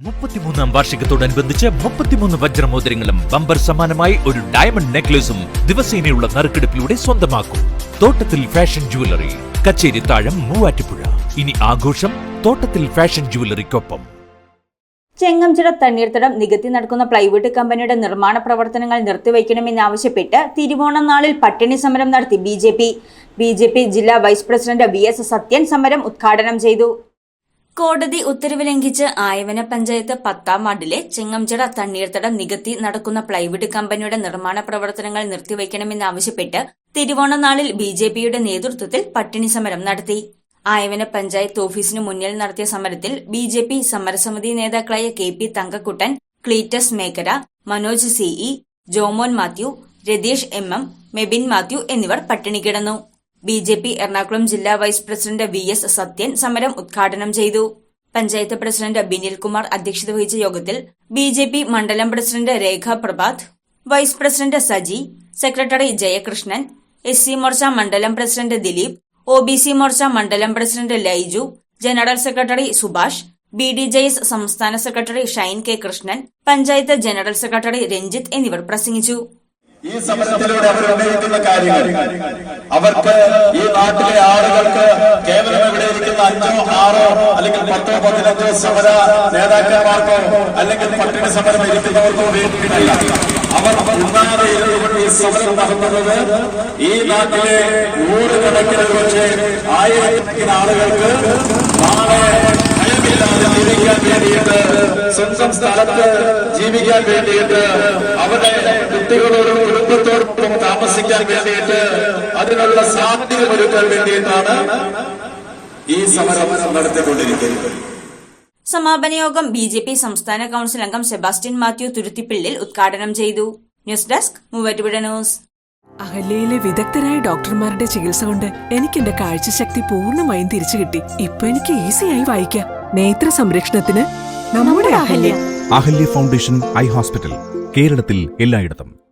മുപ്പത്തിമൂന്നാം വാർഷികത്തോടനുബന്ധിച്ച് മുപ്പത്തിമൂന്ന് വജ്രമോതിരങ്ങളും ബമ്പർ സമാനമായി ഒരു ഡയമണ്ട് നെക്ലേസും ദിവസേനയുള്ള നറുക്കെടുപ്പിലൂടെ സ്വന്തമാക്കും. തോട്ടത്തിൽ ഫാഷൻ ജുവലറി കച്ചേരി താഴം മൂവാറ്റുപുഴ. ഇനി ആഘോഷം തോട്ടത്തിൽ ഫാഷൻ ജുവലറിക്കൊപ്പം ചെങ്ങംചിറ തണ്ണീർത്തടം നികത്തി നടക്കുന്ന പ്ലൈവുഡ് കമ്പനിയുടെ നിർമ്മാണ പ്രവർത്തനങ്ങൾ നിർത്തിവെക്കണമെന്നാവശ്യപ്പെട്ട് തിരുവോണം നാളിൽ പട്ടിണി സമരം നടത്തി ബി ജെ പി. ജില്ലാ vice president V S Sathyan സമരം ഉദ്ഘാടനം ചെയ്തു. കോടതി ഉത്തരവ് ലംഘിച്ച് ആയവന പഞ്ചായത്ത് പത്താം വാർഡിലെ ചെങ്ങംചിറ തണ്ണീർത്തടം നികത്തി നടക്കുന്ന പ്ലൈവുഡ് കമ്പനിയുടെ നിർമ്മാണ പ്രവർത്തനങ്ങൾ നിർത്തിവെക്കണമെന്നാവശ്യപ്പെട്ട് തിരുവോണനാളിൽ ബി ജെ പിയുടെ നേതൃത്വത്തിൽ പട്ടിണി സമരം നടത്തി. ആയവന പഞ്ചായത്ത് ഓഫീസിനു മുന്നിൽ നടത്തിയ സമരത്തിൽ ബി ജെ പി സമരസമിതി നേതാക്കളായ K P Thankakuttan Cleetus Mekkara Manoj CE Jomon Mathew Ratheesh M M Mebin Mathew എന്നിവർ പട്ടിണി കിടന്നു. ബി ജെ പി എറണാകുളം ജില്ലാ vice president V S Sathyan സമരം ഉദ്ഘാടനം ചെയ്തു. പഞ്ചായത്ത് പ്രസിഡന്റ് ബിനിൽ കുമാർ അധ്യക്ഷത വഹിച്ച യോഗത്തിൽ ബി ജെ പി മണ്ഡലം president Rekha Prabhat vice president Saji secretary Jayakrishnan S C Morcha മണ്ഡലം president Dileep O B C Morcha മണ്ഡലം president Laiju general secretary Subhash B D J S സംസ്ഥാന secretary Shine K Krishnan panchayat general secretary Ranjith എന്നിവർ പ്രസംഗിച്ചു. ഈ സമരത്തിലൂടെ അവർ ഉന്നയിക്കുന്ന കാര്യങ്ങൾ. അവർക്ക് ഈ നാട്ടിലെ ആളുകൾക്ക് കേവലം ഇവിടെ ഇരിക്കുന്ന അഞ്ചോ ആറോ അല്ലെങ്കിൽ പത്തോ പതിനഞ്ചോ സമര നേതാക്കന്മാർക്കോ അല്ലെങ്കിൽ പട്ടിണി സമരം ഇരിക്കുന്നവർക്കോ വേണ്ടിയിട്ടല്ല. അവർ ഉണ്ണാതെ ഇരുന്നുകൊണ്ട് ഈ സമരം നടത്തുന്നത് ഈ നാട്ടിലെ നൂറുകണക്കിന് വെച്ച് ആയിരക്കണക്കിന് ആളുകൾക്ക് നാളെ ഭയമില്ലാതെ ജീവിക്കാൻ വേണ്ടിയിട്ട് സ്വന്തം സ്ഥലത്ത് ജീവിക്കാൻ വേണ്ടിയിട്ട് അവരുടെ കുട്ടികളോടും താമസിക്കാൻ വേണ്ടിയിട്ട് അതിനുള്ള സാധ്യത ഒരുക്കാൻ വേണ്ടിയിട്ടാണ് ഈ സമരം നടത്തിക്കൊണ്ടിരിക്കുന്നത്. സമാപന യോഗം ബി ജെ പി സംസ്ഥാന കൌൺസിൽ അംഗം സെബാസ്റ്റ്യൻ മാത്യു തുരുത്തിപ്പിള്ളിൽ ഉദ്ഘാടനം ചെയ്തു. News desk Muvattupuzha news. അഹല്യയിലെ വിദഗ്ധരായ ഡോക്ടർമാരുടെ ചികിത്സ കൊണ്ട് എനിക്ക് എന്റെ കാഴ്ചശക്തി പൂർണമായും തിരിച്ചു കിട്ടി. ഇപ്പൊ എനിക്ക് ഈസിയായി വായിക്കാം. നേത്ര സംരക്ഷണത്തിന് നമ്മുടെ Ahalya. Ahalya foundation eye hospital കേരളത്തിൽ എല്ലായിടത്തും.